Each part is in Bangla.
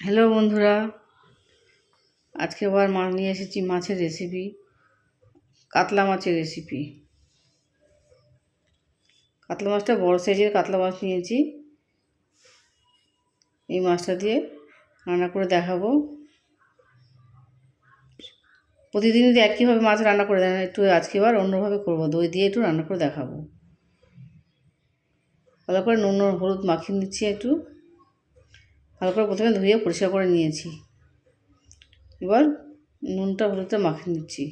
হ্যালো বন্ধুরা, আজকে আবার মা নিয়ে এসেছি মাছের রেসিপি কাতলা মাছের রেসিপি কাতলা মাছটা বড় সাইজের কাতলা মাছ নিয়েছি। এই মাছটা দিয়ে রান্না করে দেখাবো। প্রতিদিন যদি একইভাবে মাছ রান্না করে দেন একটু আজকে আবার অন্যভাবে করব, দই দিয়ে একটু রান্না করে দেখাবো। ভালো করে নুন হলুদ মাখিয়ে নিচ্ছি একটু। ভালো করে প্রথমে ধুয়ে পরিষ্কার করে নিয়েছি। এবার নুনটা হলুদটা মাখিয়ে নিচ্ছি।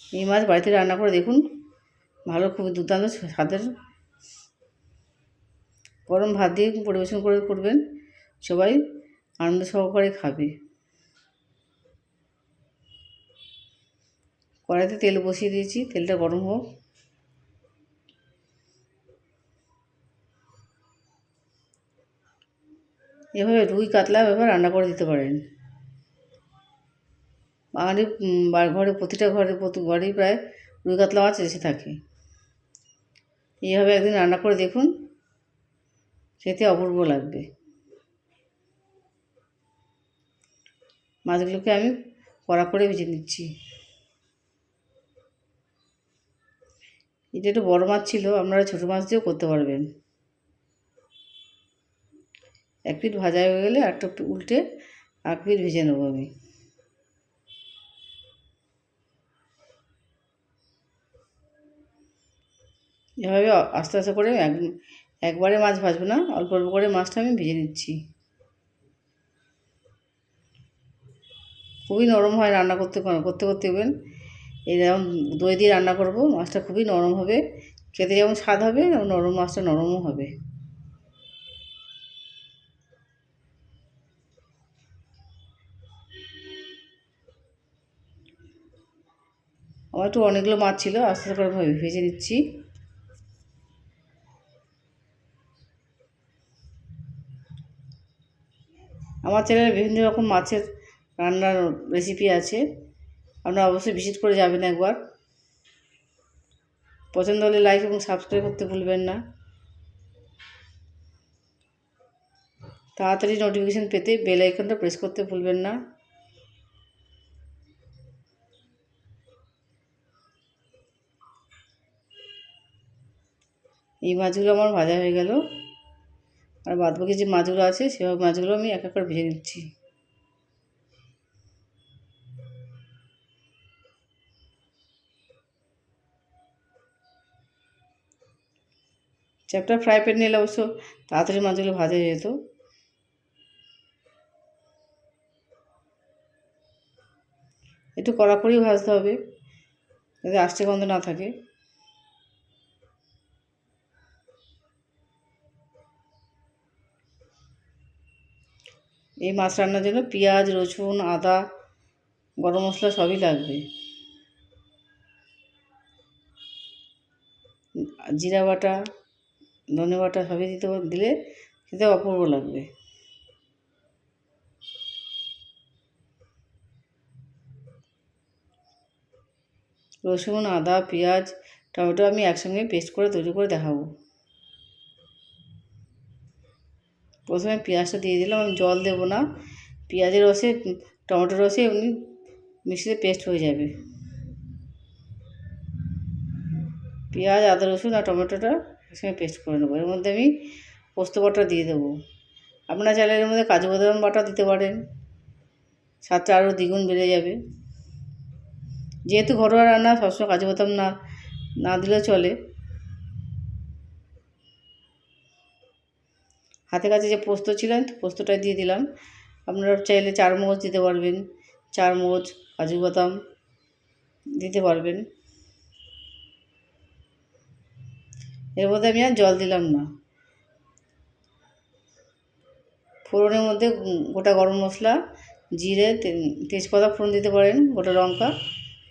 এই মাছ বাড়িতে রান্না করে দেখুন, ভালো খুবই দুর্দান্ত স্বাদের। গরম ভাত দিয়ে পরিবেশন করে করবেন, সবাই আনন্দ সহকারে খাবে। কড়াইতে তেল বসিয়ে দিয়েছি, তেলটা গরম হোক। এভাবে রুই কাতলা এভাবে রান্না করে দিতে পারেন। বাঙালি ঘরে, প্রতিটা ঘরে ঘরেই প্রায় রুই কাতলা মাছ এসে থাকে। এইভাবে একদিন রান্না করে দেখুন, খেতে অপূর্ব লাগবে। মাছগুলোকে আমি কড়া করে ভেজে নিচ্ছি। এটা একটু বড়ো মাছ ছিল, আপনারা ছোটো মাছ দিয়েও করতে পারবেন। এক পিঠ ভাজা হয়ে গেলে একটা উল্টে এক পিঠ ভেজে নেব আমি। এভাবে আস্তে আস্তে করে এক, একবারে মাছ ভাজবো না, অল্প অল্প করে মাছটা আমি ভেজে নিচ্ছি। খুবই নরম হয় রান্না করতে করতে করতে এই যেমন দই দিয়ে রান্না করব, মাছটা খুবই নরম হবে। খেতে যেমন স্বাদ হবে, নরম মাছটা নরমও হবে। একটু অনেকগুলো মাছ ছিল, আস্তে আস্তে করে ভেজে নিচ্ছি। আমার চ্যানেলে বিভিন্ন রকম মাছের রান্নার রেসিপি আছে। আপনারা অবশ্যই ভিজিট করে যাবেন একবার। পছন্দ হলে লাইক এবং সাবস্ক্রাইব করতে ভুলবেন না। তাড়াতাড়ি নোটিফিকেশান পেতে বেল আইকনটা প্রেস করতে ভুলবেন না। এই মাছগুলো আমার ভাজা হয়ে গেল। আর বাদ বাকি যে মাছগুলো আছে সেভাবে মাছগুলো আমি এক এক করে ভেজে নিচ্ছি। চ্যাপটা ফ্রাই প্যান নিলে অবশ্য তাড়াতাড়ি মাছগুলো ভাজা হয়ে যেত। একটু কড়া করেই ভাজতে হবে, যাতে আষ্টে গন্ধ না থাকে। এই মাছ রান্নার জন্য পেঁয়াজ, রসুন, আদা, গরম মশলা সবই লাগবে। জিরা বাটা, ধনে বাটা সবই দিতে দিলে খেতে অপূর্ব লাগবে। রসুন, আদা, পেঁয়াজ, টমেটো আমি একসঙ্গে পেস্ট করে তৈরি করে দেখাবো। প্রথমে পেঁয়াজটা দিয়ে দিলাম, আমি জল দেবো না। পেঁয়াজের রসে, টমেটোর রসে এমনি মিক্সিতে পেস্ট হয়ে যাবে। পেঁয়াজ, আদা রসুন আর টমেটোটা একসঙ্গে পেস্ট করে নেব। এর মধ্যে আমি পোস্ত বাটা দিয়ে দেবো। আপনারা চাইলে এর মধ্যে কাজু বাদাম বাটা দিতে পারেন। স্বাদটা আরও দ্বিগুণ বেড়ে যাবে। যেহেতু ঘরোয়া রান্না, সবসময় কাজু বাদাম না না দিলেও চলে। হাতে কাছে যে পোস্ত ছিলেন পোস্তটা দিয়ে দিলাম। আপনারা চাইলে চারমগজ দিতে পারবেন, চারমগজ, কাজু বাদাম দিতে পারবেন। এর মধ্যে আমি আর জল দিলাম না। ফোড়নের মধ্যে গোটা গরম মশলা, জিরে তেজপাতা ফোড়ন দিতে পারেন, গোটা লঙ্কা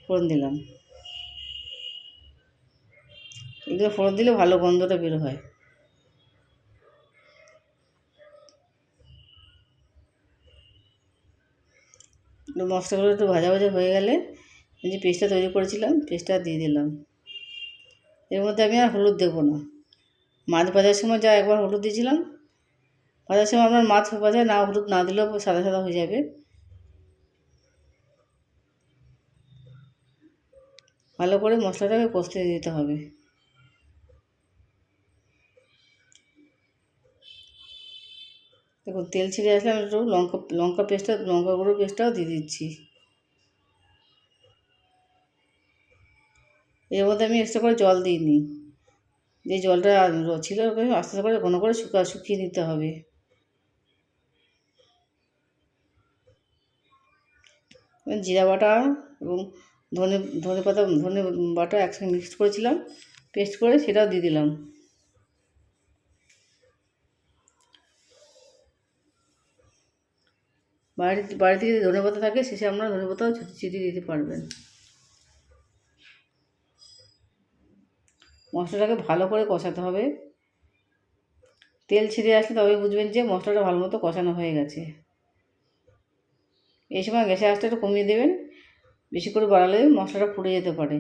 ফোড়ন দিলাম। এগুলো ফোড়ন দিলে ভালো গন্ধটা বের হয়। মশলাগুলো একটু ভাজা ভাজা হয়ে গেলে যে পেস্টটা তৈরি করেছিলাম পেস্টটা দিয়ে দিলাম। এর মধ্যে আমি আর হলুদ দেবো না। মাছ ভাজার সময় যা একবার হলুদ দিয়েছিলাম, ভাজার সময় আপনার মাছ ভাজা না, হলুদ না দিলেও সাদা সাদা হয়ে যাবে। ভালো করে মশলাটাকে কষতে দিতে হবে। দেখুন, তেল ছিঁড়ে আসলে আমি একটু লঙ্কা লঙ্কা পেস্টটা, লঙ্কা গুঁড়ো পেস্টটাও দিয়ে দিচ্ছি। এর মধ্যে আমি এক্সট্রা করে জল দিইনি যে জলটা ছিল, ওকে আস্তে আস্তে করে ঘন করে শুকা, শুকিয়ে নিতে হবে। জিরা বাটা এবং ধনে ধনে পাতা, ধনে বাটা একসঙ্গে মিক্সড করেছিলাম পেস্ট করে সেটাও দিয়ে দিলাম। বাড়ি বাড়িতে যদি ধনে পাতা থাকে, শেষে আপনারা ধনে পাতাও ছিটিয়ে দিতে পারবেন। মশলাটাকে ভালো করে কষাতে হবে। তেল ছিঁড়ে আসলে তবে বুঝবেন যে মশলাটা ভালো মতো কষানো হয়ে গেছে। এই সময় গ্যাসের আঁচটা একটু কমিয়ে দেবেন। বেশি করে বাড়ালে মশলাটা পুড়ে যেতে পারে।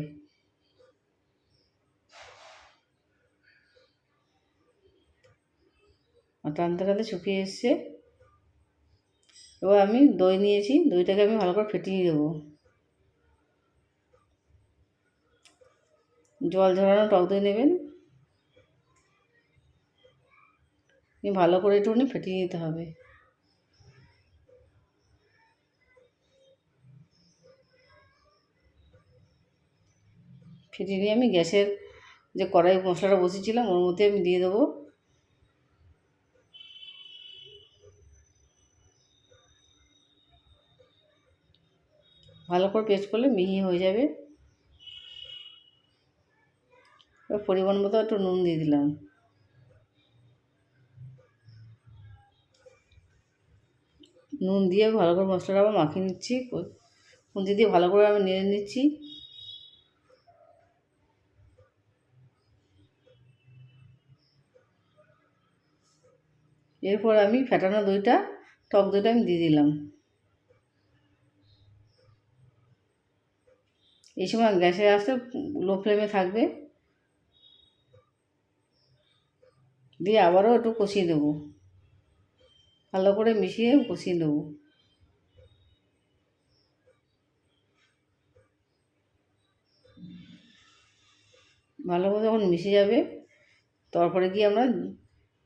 আর টানতে টানতে শুকিয়ে এসছে। এবার আমি দই নিয়েছি, দইটাকে আমি ভালো করে ফেটিয়ে দেবো জল ঝরানো টক দই নেবেন। ভালো করে একটুখানি ফেটিয়ে নিতে হবে। ফেটিয়ে নিয়ে আমি গ্যাসের যে কড়াই মশলাটা বসেছিলাম ওর মধ্যে আমি দিয়ে দেবো ভালো করে পেস্ট করলে মিহি হয়ে যাবে। পরিমাণ মতো একটু নুন দিয়ে দিলাম। নুন দিয়ে ভালো করে মশলাটা আবার মাখিয়ে নিচ্ছি। খুন্তি দিয়ে ভালো করে আমি নেড়ে নিচ্ছি। এরপর আমি ফেটানো দইটা, টক দইটা আমি দিয়ে দিলাম। এই সময় গ্যাসে আসতে লো ফ্লেমে থাকবে। দিয়ে আবারও একটু কষিয়ে দেবো। ভালো করে মিশিয়ে কষিয়ে দেবো। ভালো করে যখন মিশে যাবে, তারপরে গিয়ে আমরা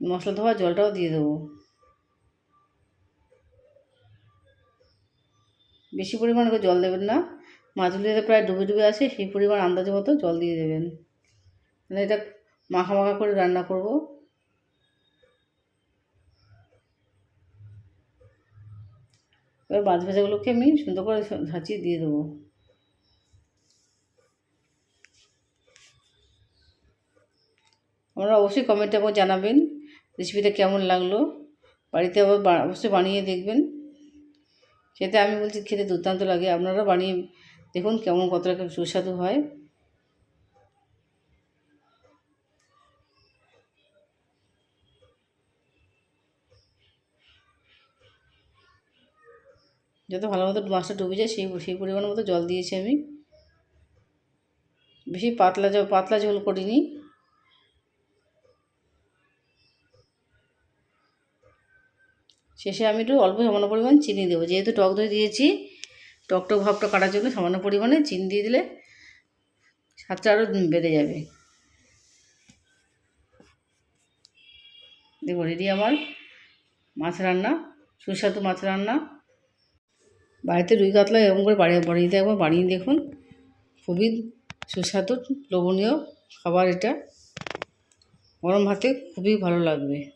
মশলা ধোয়া জলটাও দিয়ে দেবো। বেশি পরিমাণে জল দেবেন না। মাছগুলো যাতে প্রায় ডুবে ডুবে আসে সেই পরিমাণ আন্দাজ মতো জল দিয়ে দেবেন। মানে এটা মাখা মাখা করে রান্না করব। এবার মাছ ভাজাগুলোকে আমি সুন্দর করে ঝাঁচিয়ে দিয়ে দেবো। আপনারা অবশ্যই কমেন্টে আমাকে জানাবেন রেসিপিটা কেমন লাগল। বাড়িতে আবার অবশ্যই বানিয়ে দেখবেন। খেতে আমি বলছি খেতে দুর্দান্ত লাগে। আপনারা বানিয়ে দেখুন কেমন কতটা সুস্বাদু হয়। যত ভালো মতো মাছটা ডুবে যায়, সেই সেই পরিমাণ মতো জল দিয়েছি আমি। বেশি পাতলা জল পাতলা ঝোল করিনি। শেষে আমি একটু অল্প সামান্য পরিমাণ চিনি দেবো, যেহেতু টক দই দিয়েছি। টক টক ভাবটা কাটার জন্য সামান্য পরিমাণে চিনি দিয়ে দিলে স্বাদটা আরও বেড়ে যাবে। দেখো রেডি আমার মাছ রান্না, সুস্বাদু মাছ রান্না। বাড়িতে রুই কাতলা এরকম করে বাড়িয়ে বাড়িতে একবার বানিয়ে দেখুন। খুবই সুস্বাদু, লোভনীয় খাবার এটা। গরম ভাতে খুবই ভালো লাগবে।